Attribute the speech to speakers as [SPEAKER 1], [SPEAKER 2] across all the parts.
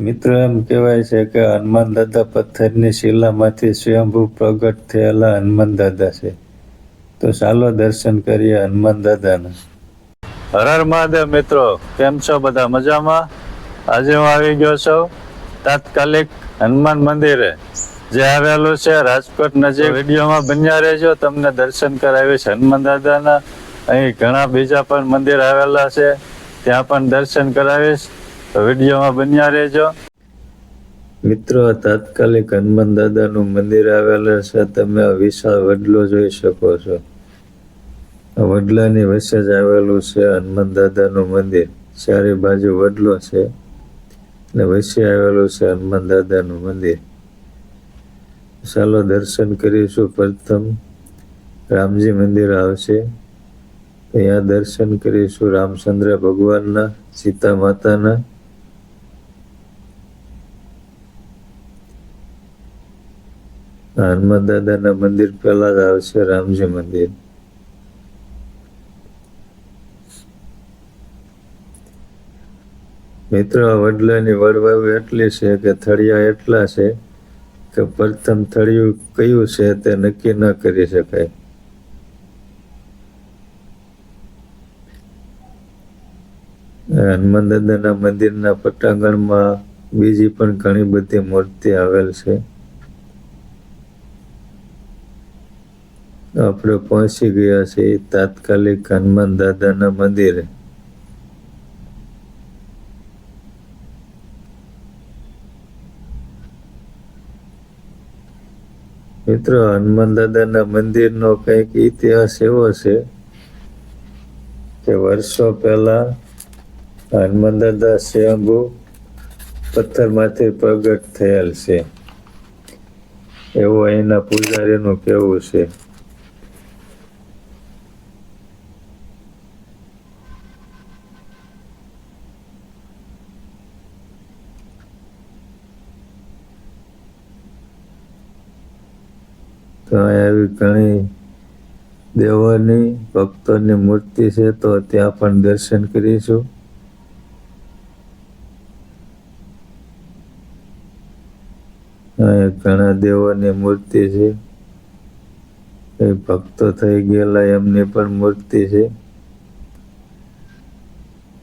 [SPEAKER 1] મિત્રો એમ કહેવાય છે કે હનુમાન દાદા પથ્થરની શિલામાંથી સ્વયંભૂ પ્રગટ થયેલા હનુમાન દાદા છે. તો ચાલો દર્શન કરીએ હનુમાન દાદાના. હર મહાદેવ મિત્રો, કેમ છો બધા? મજામાં? આજે હું આવી ગયો છું તાત્કાલિક હનુમાન મંદિરે. જે આવેલું છે રાજકોટ નજીક. વિડીયોમાં બન્યા રહેજો, તમને દર્શન કરાવીશ હનુમાન દાદાના અહીં ઘણા બીજા પણ મંદિર આવેલા છે. ત્યાં પણ દર્શન કરાવીશ. વિડીયોમાં બન્યા રહેજો. મિત્રો, તાત્કાલિક હનુમાન દાદાનું મંદિર આવેલું છે. તમે વિશાળ વડલો જોઈ શકો છો. વડલાની વચ્ચે જ આવેલું છે હનુમાન દાદાનું મંદિર. ચારે બાજુ વડલો છે અને વચ્ચે આવેલું છે હનુમાન દાદાનું મંદિર. ચાલો દર્શન કરીશું. પ્રથમ રામજી મંદિર આવશે. અહીંયા દર્શન કરીશું રામચંદ્ર ભગવાનના, સીતા માતાના. હનુમાન દાદાના મંદિર પહેલા જ આવશે રામજી મંદિર. મિત્રો વડલાની વડવાવી એટલી છે કે થળિયા એટલા છે કે પ્રથમ થળિયું કયું છે તે નક્કી ન કરી શકાય. હનુમાન દાદાના મંદિરના પટાંગણમાં બીજી પણ ઘણી બધી મૂર્તિ આવેલ છે. આપણે પહોંચી ગયા છીએ તાત્કાલિક હનુમાન દાદાના મંદિરે. મિત્રો, હનુમાન દાદાના મંદિરનો કંઈક ઇતિહાસ એવો છે કે વર્ષો પહેલા હનુમાન દાદા સ્વયંભૂ પથ્થરમાંથી પ્રગટ થયેલ છે. એવું અહીંના પૂજારીનું કહેવું છે. તો અહીં આવી ઘણી દેવોની ભક્તોની મૂર્તિ છે તો ત્યાં પણ દર્શન કરીશું. ઘણા દેવોની મૂર્તિ છે. એ ભક્તો થઈ ગયેલા, એમની પણ મૂર્તિ છે.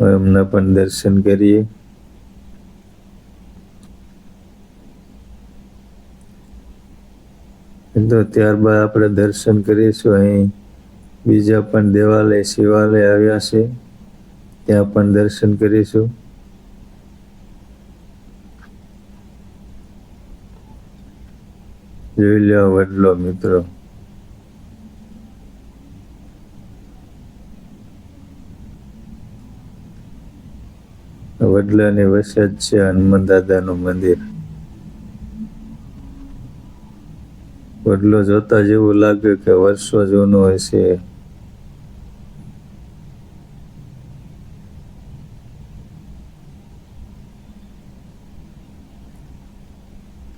[SPEAKER 1] એમના પણ દર્શન કરીએ. તો ત્યારબાદ આપણે દર્શન કરીશું. અહીં બીજા પણ દેવાલય, શિવાલય આવ્યા છે. ત્યાં પણ દર્શન કરીશું. જોઈ લો વડલો મિત્રો. વડલાની વસત છે હનુમાન દાદાનું મંદિર. વડલો જોતા જેવું લાગે કે વર્ષો જૂનો હશે.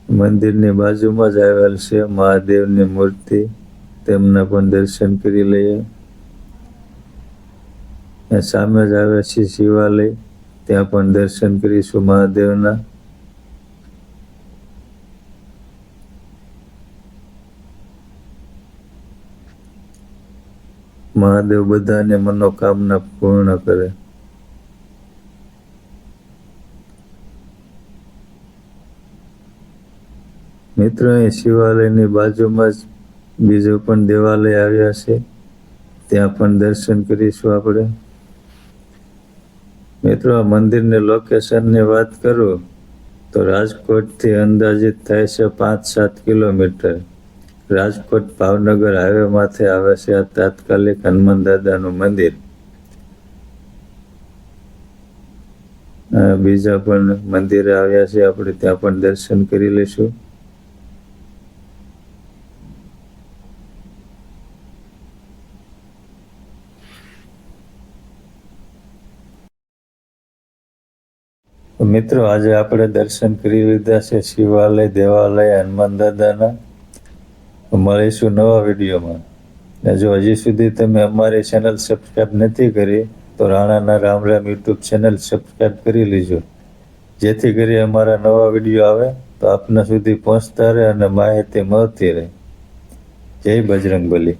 [SPEAKER 1] મંદિરની બાજુમાં જ આવેલ છે મહાદેવની મૂર્તિ. તેમના પણ દર્શન કરી લઈએ. સામે જ આવે છે શિવાલય. ત્યાં પણ દર્શન કરીશું મહાદેવના. મહાદેવ બધાને મનોકામના પૂર્ણ કરે. મિત્રો એ શિવાલયની બાજુમાં જ બીજો પણ દેવાલય આવ્યા છે. ત્યાં પણ દર્શન કરીશું આપણે. મિત્રો, આ મંદિરની લોકેશનની વાત કરું તો રાજકોટથી અંદાજિત થાય છે પાંચ સાત કિલોમીટર. રાજકોટ ભાવનગર હાઈવે માથે આવે છે આ તાત્કાલિક હનુમાન દાદાનું મંદિર. બીજા પણ મંદિરે આવ્યા છે, આપણે ત્યાં પણ દર્શન કરી લઈશું. મિત્રો, આજે આપણે દર્શન કરી લીધા છે શિવાલય, દેવાલય, હનુમાન દાદાના. મળીશું નવા વિડીયોમાં. જો હજી સુધી તમે અમારી ચેનલ સબસ્ક્રાઈબ નથી કરી, તો રાણાના Ram Ram YouTube channel subscribe કરી લીજો. જેથી કરી અમારા નવા વીડિયો આવે, તો આપના સુધી પહોંચતા રહે અને માહિતી મળતી રહે. જય બજરંગ બલી